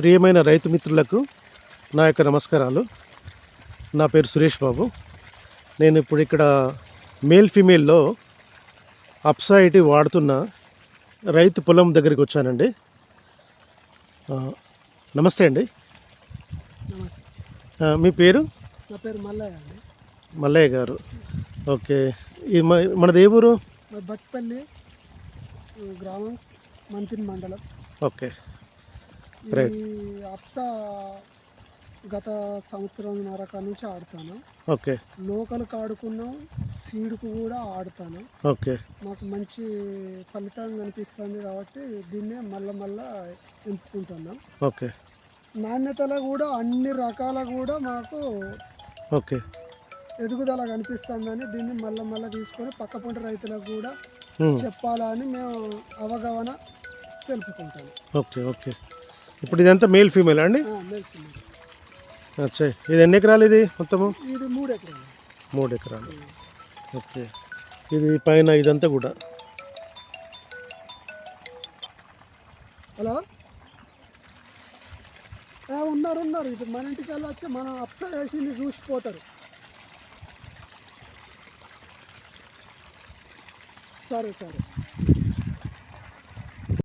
ప్రియమైన రైతు మిత్రులకు నా యొక్క నమస్కారాలు. నా పేరు సురేష్ బాబు. నేను ఇప్పుడు ఇక్కడ మేల్ ఫీమేల్లో అప్సైటీ వాడుతున్న రైతు పొలం దగ్గరికి వచ్చానండి. నమస్తే అండి. మీ పేరు? నా పేరు మల్లయ్య అండి. మల్లయ్య గారు. ఓకే. ఇది మన మనది ఏ ఊరు? బట్పల్లి గ్రామం మంతిన్ మండలం. ఓకే. ఈ అప్సా గత సంవత్సరంన్నర నుంచి ఆడుతాను. ఓకే లోకల్కి ఆడుకున్నాం సీడ్కు కూడా ఆడుతాను. ఓకే మాకు మంచి ఫలితం కనిపిస్తుంది కాబట్టి దీన్నే మళ్ళా మళ్ళా ఎంపుకుంటున్నాం ఓకే నాణ్యతలో కూడా అన్ని రకాల కూడా మాకు ఓకే ఎదుగుదల కనిపిస్తుందని దీన్ని మళ్ళా మళ్ళా తీసుకొని పక్క పంట రైతులకు కూడా ఉమ్, చెప్పాలని మేము అవగాహన తెలుపుకుంటాము ఓకే ఓకే ఇప్పుడు ఇదంతా మేల్ ఫీమేల్ అండి. అచ్చా ఇది ఎన్ని ఎకరాలు ఇది మొత్తము? ఇది మూడు ఎకరాలు. మూడు ఎకరాలు. ఓకే. ఇది పైన ఇదంతా కూడా. హలో? ఉన్నారు ఉన్నారు. ఇది మన ఇంటికి వెళ్ళొచ్చి మనం అప్స వేసింది చూసిపోతారు సరే సరే.